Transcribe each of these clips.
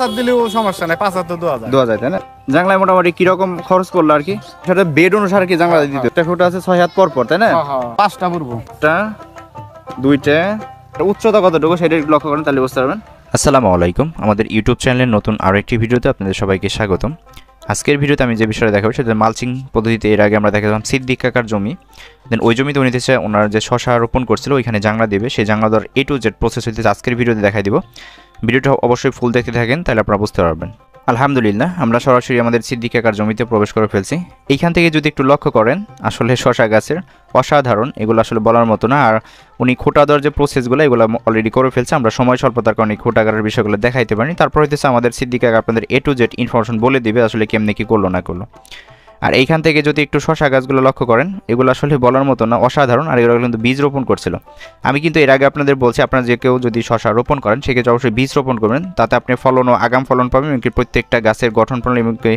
হাজার দিলেও সমস্যা নাই পাঁচ হাজার তো দু হাজার দু হাজার তাই না? জাংলায় মোটামুটি কীরকম খরচ পড়ল আর কি? সেটা বেড অনুসারে কি জাংলা দিতে একটা ফুট আছে ছয় হাত পর পর তাই না? হ্যাঁ, হ্যাঁ, পাঁচটা পড়ব একটা দুইটা উচ্চতা কতটুকু সেটা লক্ষ্য করেন তাহলে বুঝতে পারবেন। আসসালামু আলাইকুম। আমাদের ইউটিউব চ্যানেলের নতুন আরও একটি ভিডিওতে আপনাদের সবাইকে স্বাগতম। আজকের ভিডিওতে আমি যে বিষয়টা দেখাবো সেটা মালচিং পদ্ধতিতে এর আগে আমরা দেখেছিলাম সিদ্দিক কাকার জমি। দেন ওই জমিতে উনি দিচ্ছে ওনার যে শশা রোপণ করছিল ওইখানে জাংলা দেবে। সেই জাংলা দেওয়ার এ টু জেড প্রসেস হইতে আজকের ভিডিওতে দেখাই দিব। ভিডিওটা অবশ্যই ফুল দেখতে থাকেন, তাহলে আপনারা বুঝতে পারবেন। আলহামদুলিল্লাহ, আমরা সরাসরি আমাদের সিদ্দিক কাকার জমিতে প্রবেশ করে ফেলছি। এইখান থেকে যদি একটু লক্ষ্য করেন, আসলে শশা গাছের অসাধারণ, এগুলো আসলে বলার মতো না। আর উনি খোটা দেওয়ার যে প্রসেসগুলো এগুলো অলরেডি করে ফেলছে। আমরা সময় স্বল্পতার কারণে খোটাগারের বিষয়গুলো দেখাইতে পারিনি। তারপর হইতেছে আমাদের সিদ্দিকা আপনাদের এ টু জেড ইনফরমেশন বলে দিবে, আসলে কেমনে কী করল না করল। আর এইখান থেকে যদি একটু শশা গাছগুলো লক্ষ্য করেন, এগুলো আসলে বলার মতো না, অসাধারণ, আর এগুলো কিন্তু বীজ রোপণ করছিল। আমি কিন্তু এর আগে আপনাদের বলছি, আপনারা যে কেউ যদি শশা রোপণ করেন, সেক্ষেত্রে অবশ্যই বীজ রোপণ করবেন। তাতে আপনি ফলন ও আগাম ফলন পাবেন এমনকি প্রত্যেকটা গাছের গঠন প্রণালী এমনকি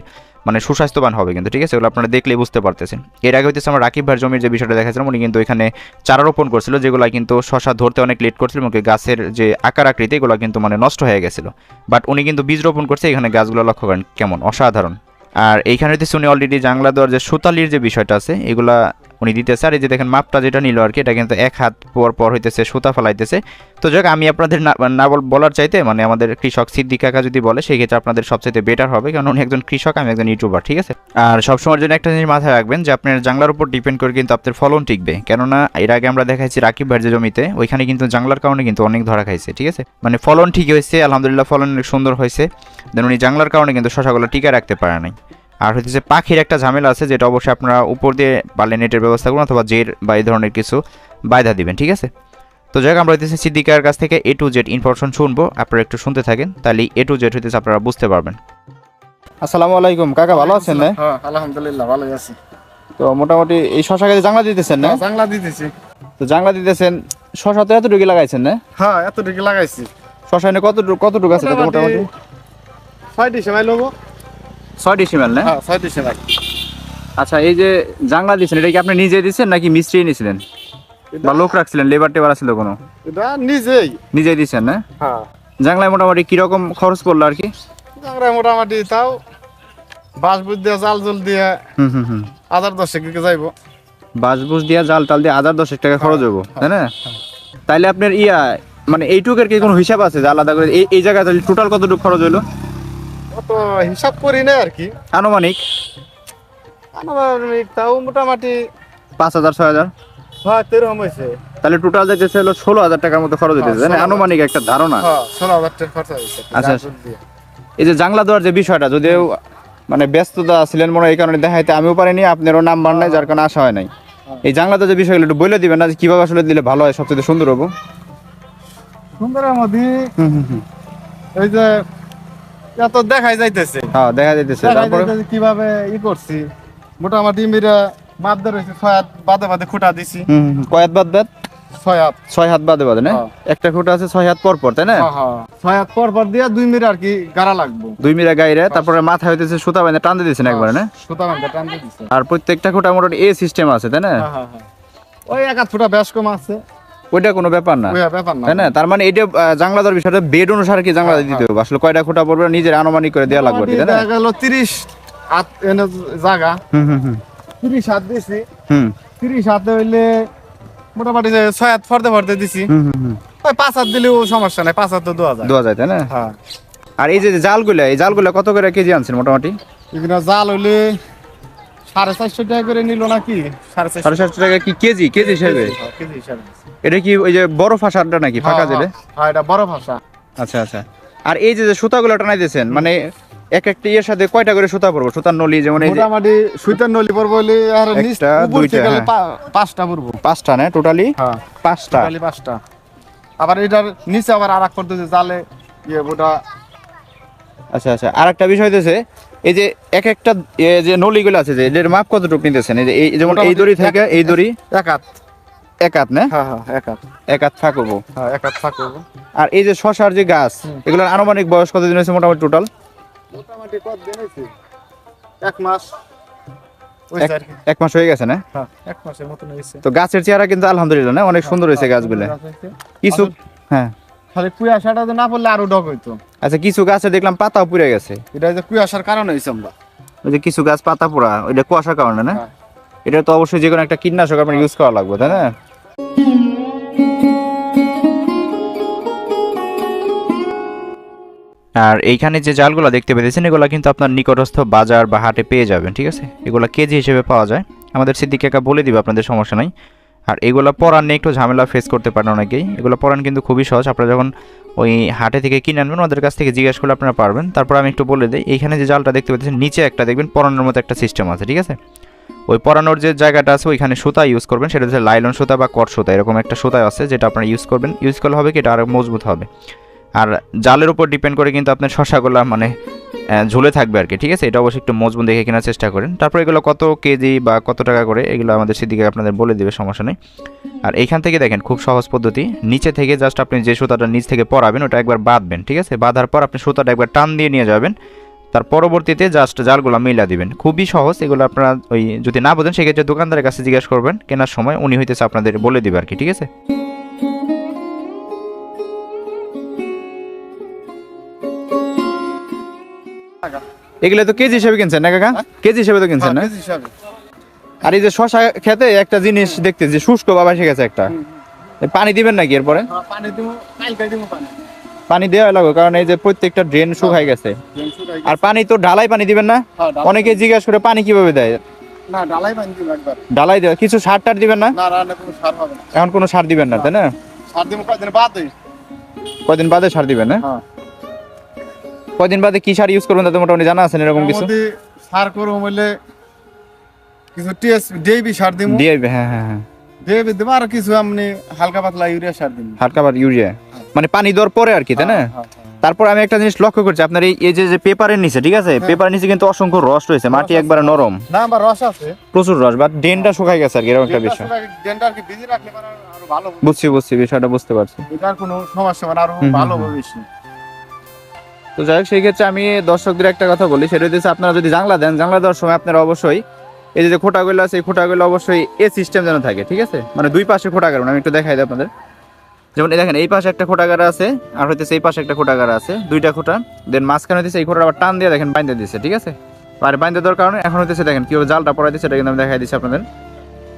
মানে সুস্বাস্থ্যবান হবে কিন্তু, ঠিক আছে? এগুলো আপনারা দেখলেই বুঝতে পারতেছেন। এর আগে হইতেছে আমার রাকিব ভাইয়ের জমির যে বিষয়টা দেখাচ্ছিলাম উনি কিন্তু এখানে চারা রোপণ করছিল, যেগুলো কিন্তু শশা ধরতে অনেক লেট করছিল এবং গাছের যে আকার আকৃতি, এগুলো কিন্তু মানে নষ্ট হয়ে গেছিল। বাট উনি কিন্তু বীজ রোপণ করছে, এখানে গাছগুলো লক্ষ্য করেন, কেমন? অসাধারণ। আর এইখানে হইতেছে উনি অলরেডি জাংলা দেওয়ার যে সুতালির যে বিষয়টা আছে এগুলা উনি দিতেছে। আর এই যে দেখেন, মাপটা যেটা নিল আর কি, এটা কিন্তু এক হাত পর পর হইতেছে, সুতা ফেলাইতেছে। তো যাক, আমি আপনাদের না না বল- বলার চাইতে মানে আমাদের কৃষক সিদ্দিক কাকা যদি বলে, সেই ক্ষেত্রে আপনাদের সবচেয়ে বেটার হবে, কারণ উনি একজন কৃষক, আমি একজন ইউটিউবার ঠিক আছে? আর সবসময়ের জন্য একটা জিনিস মাথায় রাখবেন যে, আপনার জাংলার উপর ডিপেন্ড করে কিন্তু আপনার ফলন টিকবে। কেননা, এর আগে আমরা দেখাইছি রাকিব ভাইয়ের যে জমিতে, ওইখানে কিন্তু জাংলার কারণে কিন্তু অনেক ধরা খাইছে, ঠিক আছে? মানে ফলন ঠিক হয়েছে আলহামদুলিল্লাহ ফলন অনেক সুন্দর হয়েছে দেন উনি জাংলার কারণে কিন্তু শশাগুলো টিকা রাখতে পারে নাই। আর হচ্ছে পাখির একটা ঝামেলা আছে যেটা অবশ্যই আপনারা উপর দিয়ে পারলে নেটের ব্যবস্থা করুন অথবা জের বা এই ধরনের কিছু বায়দা দিবেন ঠিক আছে? তো যাই হোক আমরা হইতেছে সিদ্দিকার কাছ থেকে এ টু জেড ইনফরমেশন শুনব। আপনারা একটু শুনতে থাকেন তাহলে এ টু জেড হইতেছে আপনারা বুঝতে পারবেন। আসসালামু আলাইকুম কাকা ভালো আছেন না? হ্যাঁ আলহামদুলিল্লাহ ভালোই আছি। তো মোটামুটি এই শশা গাছে জাংলা দিতেছেন না? জাংলা দিতেছি। তো জাংলা দিতেছেন শশা তো এতটুকু লাগাইছেন না? হ্যাঁ এতটুকু লাগাইছি। শশা এনে কতটুকু কতটুকু আছে মোটামুটি ছয় ডিসেম্বর লোবো। ছয় ডিসিমেল না? হ্যাঁ ছয় ডিসেম্বর আচ্ছা এই যে জাংলা দিচ্ছেন এটা কি আপনি নিজে দিচ্ছেন নাকি মিস্ত্রি নিয়েছিলেন? বা লোক রাখছিলেন লেবার টেবার আছিল কোনো? এটা নিজেই। নিজেই দিচ্ছেন না? হ্যাঁ। জাংলায় মোটামুটি কীরকম খরচ পড়ল আর কি? জাংরা মোটামুটি তাও বাঁশ বুঝ দিয়ে জাল জল দিয়ে হুম হুম হুম। হাজার দশেক দিকে যাইবো। বাসবুস দিয়া জাল টাল দিয়ে হাজার দশেক টাকা খরচ হব তাই না? তাইলে আপনার ইয়া মানে এইটুকের কি কোনো হিসাব আছে যে আলাদা করে? এই এই জায়গায় টোটাল কতটুকু খরচ হইল? অত হিসাব করি না আর কি। আনুমানিক? আনুমানিক তাও মোটামুটি পাঁচ হাজার ছয় হাজার? হয় তেরকম হয়েছে। তাহলে টোটাল যেতেছে হলো ষোলো হাজার টাকার মতো খরচ হইতেছে হ্যাঁ, তাই না? 16,000 আনুমানিক একটা ধারণা। হ্যাঁ ষোলো হাজার টাকা খরচা হয়েছে আচ্ছা। দিয়ে। এই যে জাংলা দেওয়ার যে বিষয়টা যদিও মানে ব্যস্ততা ছিলেন মনে হয় এই কারণে দেখাইতে আমিও পারিনি আপনারও নাম্বার নাই যার কারণে আসা হয় নাই। এই জাংলা দেওয়ার যে বিষয়গুলো একটু বলে দিবেন না যে কীভাবে আসলে দিলে ভালো হয় সবচেয়ে সুন্দর হব। সুন্দরের মধ্যে ওই যে এত দেখাই যাইতেছে। হ্যাঁ দেখা যাইতেছে। তারপরে? কীভাবে ই করছি। মোটামুটি মিরা মাপ ধরে রয়েছে ছয় হাত বাদে বাদে খুঁটা দিছি। কয় হাত বাদ বাদ? ছয় হাত। ছয় হাত বাদে বাদে না? হ্যাঁ। একটা খুঁটা আছে ছয় হাত পর পর তাই না? হ্যাঁ, হ্যাঁ। ছয় হাত পর পর দিয়ে দুই মিনিট আর কি গাড়া লাগবো। দুই মিরা গাইরে তারপরে মাথায় হইতেছে সুতা বাইনে টান দিয়ে দিয়েছেন একবারে না? সুতা বান্ধা টান দিয়ে দিছে। আর প্রত্যেকটা খুঁটা মোটামুটি এ সিস্টেম আছে তাই না। ওই এক হাত ফুটা বেশ কম আছে। ওইটা কোনো ব্যাপার না। ব্যাপার না। তাই না তার মানে এটা আহ, জাংলা দেওয়ার বিষয়টা বেড অনুসারে কি জাংলা দিতে হবে? আসলে কয়টা খুঁটা পড়বে? নিজের আনুমানিক করে দেওয়া লাগবে তাই না? গেল তিরিশ হাত এনে জায়গা। হুম হুম হুম। তিরিশ হাত দিছি। হুম। তিরিশ হাতে হইলে মোটামুটি যে ছয় হাত ফর্দে ফর্দে দিছি। হুম হুম ওই পাঁচ হাত দিলেও সমস্যা নাই পাঁচ হাত তো দু হাজার দেওয়া যায় তাই না? হ্যাঁ। আর এই যে জালগুলা এই জালগুলা কত করে কেজি আনছেন মোটামুটি? এখানে জাল হইলে সাড়ে চারশো টাকা করে নিল নাকি? সাড়ে চারশো। টাকা কি কেজি? কেজি হিসেবে? হ্যাঁ, কেজি হিসাবে। এটা কি ওই যে বড় ফাঁসাটা নাকি ফাঁকা যেটা হ্যাঁ এটা বড় ভাষা আচ্ছা আচ্ছা। আর এই যে সুতাগুলো টানাই দিয়েছেন মানে এক একটা ইয়ের সাথে কয়টা করে সুতা পড়ব সুতার নলি যেমন এই মোটামুটি সুইটার নলি পড়ব আর একটা, দুইটা, হ্যাঁ। পাঁচটা পড়ব পাঁচটা না টোটালি? হ্যাঁ পাঁচটা। পাঁচটা। আবার এটার নিচে আবার আর এক করতেছে জালে ইয়ে ওটা আচ্ছা আচ্ছা। আর একটা বিষয় হইতেছে এই যে এক একটা যে নলিগুলো আছে যে এদের মাপ কতটুকু নিতেছেন? এই যে এই যেমন এই দড়ি থেকে এই দড়ি এক হাত। এক হাত না? হ্যাঁ হ্যাঁ এক হাত। এক হাত ফাঁকবো হ্যাঁ এক হাত থাকব আর এই যে শশার যে গাছ এগুলোর আনুমানিক বয়স কতদিন হয়েছে মোটামুটি টোটাল? মোটামুটি কত দিন হয়েছে? এক মাস। এক মাস হয়ে গেছে না? হ্যাঁ এক মাসের মতন হয়েছে। তো গাছের চেহারা কিন্তু আলহামদুলিল্লাহ না? অনেক সুন্দর হয়েছে গাছগুলো। কিছু হ্যাঁ। খালি কুয়াশাটা তো না পড়লে আরও ডক হইতো। আচ্ছা কিছু গাছে দেখলাম পাতাও পুড়ে গেছে। এটা যে কুয়াশার কারণে হয়েছে আমরা। ওই যে কিছু গাছ পাতা পোড়া ওইটা কুয়াশার কারণে না? হ্যাঁ। এটা তো অবশ্যই যে কোনো একটা কীটনাশক আপনার ইউজ করা লাগবে তাই না? আর এইখানে যে জালগুলো দেখতে পেতেছেন এগুলো কিন্তু আপনার নিকটস্থ বাজার বা হাটে পেয়ে যাবেন ঠিক আছে? এগুলো কেজি হিসেবে পাওয়া যায়। আমাদের সিদ্দিক কাকা বলে দিবে আপনাদের সমস্যা নাই। আর এগুলো পরান নিয়ে একটু ঝামেলা ফেস করতে পারেন অনেকেই। এগুলো পরান কিন্তু খুবই সহজ। আপনারা যখন ওই হাটে থেকে কিনে আনবেন ওদের কাছ থেকে জিজ্ঞেস করলে আপনারা পারবেন। তারপর আমি একটু বলে দিই এইখানে যে জালটা দেখতে পাচ্ছেন, নিচে একটা দেখবেন পরানোর মতো একটা সিস্টেম আছে, ঠিক আছে? ওই পরানোর যে জায়গাটা আছে, ওইখানে সুতা ইউজ করবেন। সেটা হচ্ছে লাইলন সুতা বা কট সুতা, এরকম একটা সুতা আছে যেটা আপনারা ইউজ করবেন। ইউজ করলে হবে কি? এটা আরও মজবুত হবে। আর জালের উপর ডিপেন্ড করে কিন্তু আপনার শশাগুলো মানে ঝুলে থাকবে আর কি, ঠিক আছে? এটা অবশ্যই একটু মজবুত দেখে কেনার চেষ্টা করেন। তারপর এগুলো কত কেজি বা কত টাকা করে, এগুলো আমাদের সেদিকে আপনাদের বলে দেবে, সমস্যা নেই। আর এইখান থেকে দেখেন, খুব সহজ পদ্ধতি। নিচে থেকে জাস্ট আপনি যে সুতাটা নিচ থেকে পরাবেন, ওটা একবার বাঁধবেন, ঠিক আছে? বাঁধার পর আপনি সুতাটা একবার টান দিয়ে নিয়ে যাবেন। তার পরবর্তীতে জাস্ট জালগুলো মিলা দিবেন। খুবই সহজ, এগুলো আপনারা ওই যদি না বোঝেন, সেক্ষেত্রে দোকানদারের কাছে জিজ্ঞাসা করবেন। কেনার সময় উনি হইতেছে আপনাদের বলে দিবে আর কি, ঠিক আছে? এগুলো তো কেজি হিসেবে কিনছেন না কাকা? কেজি হিসেবে তো কিনছেন না? হ্যাঁ, হিসাবে। আর এই যে শশা খেতে একটা জিনিস দেখতে যে শুষ্ক বাবা এসে গেছে একটা। পানি দিবেন নাকি এরপরে? হ্যাঁ, পানি দেওয়া লাগবে কারণ এই যে প্রত্যেকটা ড্রেন শুকাই গেছে। আর পানি তো ঢালাই পানি দিবেন না? হ্যাঁ, অনেকে জিজ্ঞাসা করে পানি কীভাবে দেয়? না ঢালাই দেওয়া কিছু সার টার দিবেন না? না রান্না কোনো সার হবে না। এখন কোনো সার দিবেন না তাই না? কয়েকদিন বাদে। কদিন বাদে সার দিবেন না? হ্যাঁ। কদিন বাদে কি সার ইউজ করবেন তাতে মোটামুটি জানা আছেন এরকম কিছু? সার করব বলে কিছু টিএস ডিএবি সার দিব দিয়ে হ্যাঁ হ্যাঁ হ্যাঁ। ডিএবি দিব আর কিছু এমনি হালকা পাতলা ইউরিয়া সার দিব হালকা বার ইউরিয়া? মানে পানি দেওয়ার পরে আর কি তাই না? হ্যাঁ, হ্যাঁ, হ্যাঁ। তারপর আমি একটা জিনিস লক্ষ্য করছি আপনার এই যে যে পেপারের নিচে ঠিক আছে? পেপারের নিচে কিন্তু অসংখ্য রস রয়েছে মাটি একবারে নরম। না আমার রস আছে। প্রচুর রস বাট ড্রেনটা শুকাই গেছে আর কি এরকম একটা বিষয়। ডেন্টার কি বিজি রাখলে মানে আরও ভালো বুঝছি বুঝছি বিষয়টা বুঝতে পারছি। এটার কোনো সমস্যা মানে আরও ভালো। হবে বেশি। তো যাই হোক সেই ক্ষেত্রে আমি দর্শকদের একটা কথা বলি, সেটা হচ্ছে আপনারা যদি জানলা দেন, জানলা দেওয়ার সময় আপনারা অবশ্যই এই যে খোটাগুলো আছে, এই খোটাগুলো অবশ্যই এ সিস্টেম যেন থাকে, ঠিক আছে? মানে দুই পাশে খোটাগার আমি একটু দেখাই দিই আপনাদের। যেমন এই দেখেন, এই পাশে একটা খোটাগার আছে, আর হইতেছে এই পাশে একটা খোটাগার আছে, দুইটা খোটা। দেন মাঝখানে হইতেছে এই খোটা আবার টান দিয়ে দেখেন বাইন্দে দিচ্ছে ঠিক আছে? আর বাইন্দে দেওয়ার কারণে এখন হইতেছে দেখেন কীভাবে জালটা পড়াই দিচ্ছে এটা কিন্তু আমি দেখাই দিচ্ছি আপনাদের।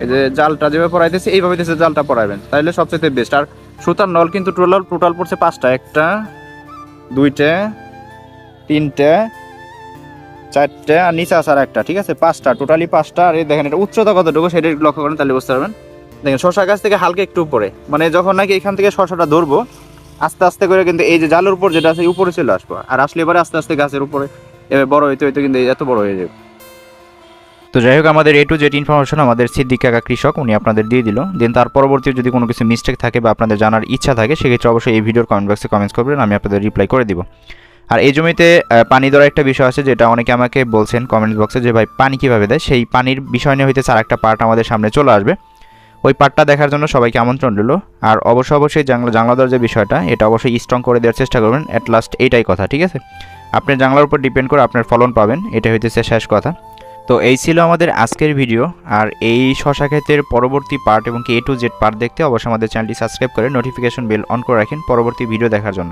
এই যে জালটা যেভাবে পড়াইতেছে এইভাবে হইতেছে জালটা পড়াবেন তাহলে সবচেয়ে বেস্ট আর সুতার নল কিন্তু টোটাল টোটাল পড়ছে পাঁচটা, একটা, দুইটা তিনটে, চারটে আর নিচে আসার একটা ঠিক আছে? পাঁচটা টোটালি পাঁচটা। আর এই দেখেন এটা উচ্চতা কতটুকু সেটা লক্ষ্য করেন তাহলে বুঝতে পারবেন। দেখেন শশা গাছ থেকে হালকা একটু উপরে। মানে যখন নাকি এখান থেকে শশাটা ধরবো, আস্তে আস্তে করে কিন্তু এই যে জালের উপর যেটা আছে উপরে চলে আসব। আর আসলে এবারে আস্তে আস্তে গাছের উপরে, এবার বড় হইতে হইতে কিন্তু এত বড় হয়ে যাবে। তো যাই হোক, আমাদের এ টু জেড ইনফরমেশন আমাদের সিদ্দিক কাকা কৃষক, উনি আপনাদের দিয়ে দিল। দেন তার পরবর্তী যদি কোনো কিছু মিস্টেক থাকে বা আপনাদের জানার ইচ্ছা থাকে, সেক্ষেত্রে অবশ্যই এই ভিডিওর কমেন্ট বক্সে কমেন্টস করবেন, আমি আপনাদের রিপ্লাই করে দিব। আর এই জমিতে পানি দেওয়ার একটা বিষয় আছে যেটা অনেকে আমাকে বলছেন কমেন্ট বক্সে যে, ভাই, পানি কীভাবে দেয়? সেই পানির বিষয় নিয়ে হইতে আর একটা পার্ট আমাদের সামনে চলে আসবে। ওই পার্টটা দেখার জন্য সবাইকে আমন্ত্রণ রইল। আর অবশ্য অবশ্যই জাংলা জাংলা দেওয়ার যে বিষয়টা, এটা অবশ্যই স্ট্রং করে দেওয়ার চেষ্টা করবেন। অ্যাট লাস্ট এইটাই কথা, ঠিক আছে? আপনি জাংলার উপর ডিপেন্ড করে আপনার ফলন পাবেন এটা হইতেছে শেষ কথা। তো এই ছিল আমাদের আজকের ভিডিও আর এই শশা ক্ষেতের পরবর্তী পার্ট এবং কি এ টু জেড পার্ট দেখতে অবশ্যই আমাদের চ্যানেলটি সাবস্ক্রাইব করে নোটিফিকেশন বেল অন করে রাখেন পরবর্তী ভিডিও দেখার জন্য।